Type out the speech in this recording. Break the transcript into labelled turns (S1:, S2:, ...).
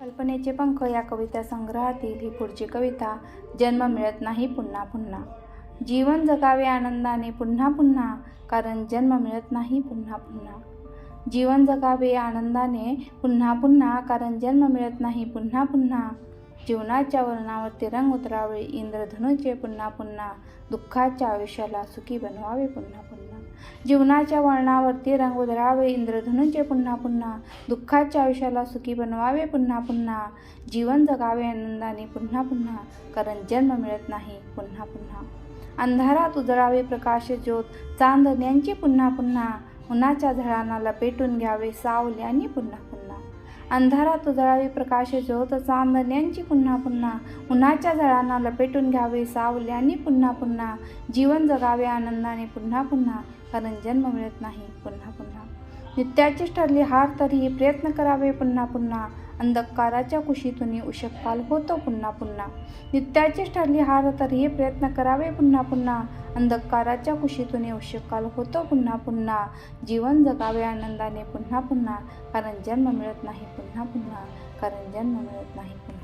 S1: कल्पनेचे पंख या कविता संग्रहातील ही पुढची कविता जन्म मिळत नाही पुन्हा पुन्हा. जीवन जगावे आनंदाने पुन्हा पुन्हा कारण जन्म मिळत नाही पुन्हा पुन्हा. जीवन जगावे आनंदाने पुन्हा पुन्हा कारण जन्म मिळत नाही पुन्हा पुन्हा. जीवनाच्या वर्णावर तिरंग उतरावे इंद्रधनुचे पुन्हा पुन्हा. दुःखाच्या आयुष्याला सुखी बनवावे पुन्हा पुन्हा. जीवनाच्या वळणावरती रंग उधरावे इंद्रधनुचे पुन्हा पुन्हा दुःखाच्या आयुष्याला सुखी बनवावे पुन्हा पुन्हा जीवन जगावे आनंदाने पुन्हा पुन्हा कारण जन्म मिळत नाही पुन्हा पुन्हा. अंधारात उजळावे प्रकाश ज्योत चांदण्यांची पुन्हा पुन्हा उन्हाच्या झळांना लपेटून घ्यावे सावल्याने पुन्हा पुन्हा. अंधारात उजळावे प्रकाश ज्योत चांदण्यांची पुन्हा पुन्हा उन्हाच्या झळांना लपेटून घ्यावे सावल्याने पुन्हा पुन्हा जीवन जगावे आनंदाने पुन्हा पुन्हा कारण जन्म मिळत नाही पुन्हा पुन्हा. नित्याचीच ठरली हार तरीही प्रयत्न करावे पुन्हा पुन्हा अंधकाराच्या कुशीतून उशकपाल होतो पुन्हा पुन्हा. नित्याचीच ठरली हार हे प्रयत्न करावे पुन्हा पुन्हा. अंधकाराच्या कुशीतून उशककाल होतो पुन्हा पुन्हा. जीवन जगावे आनंदाने पुन्हा पुन्हा. कारण जन्म मिळत नाही पुन्हा पुन्हा. कारण जन्म मिळत नाही पुन्हा.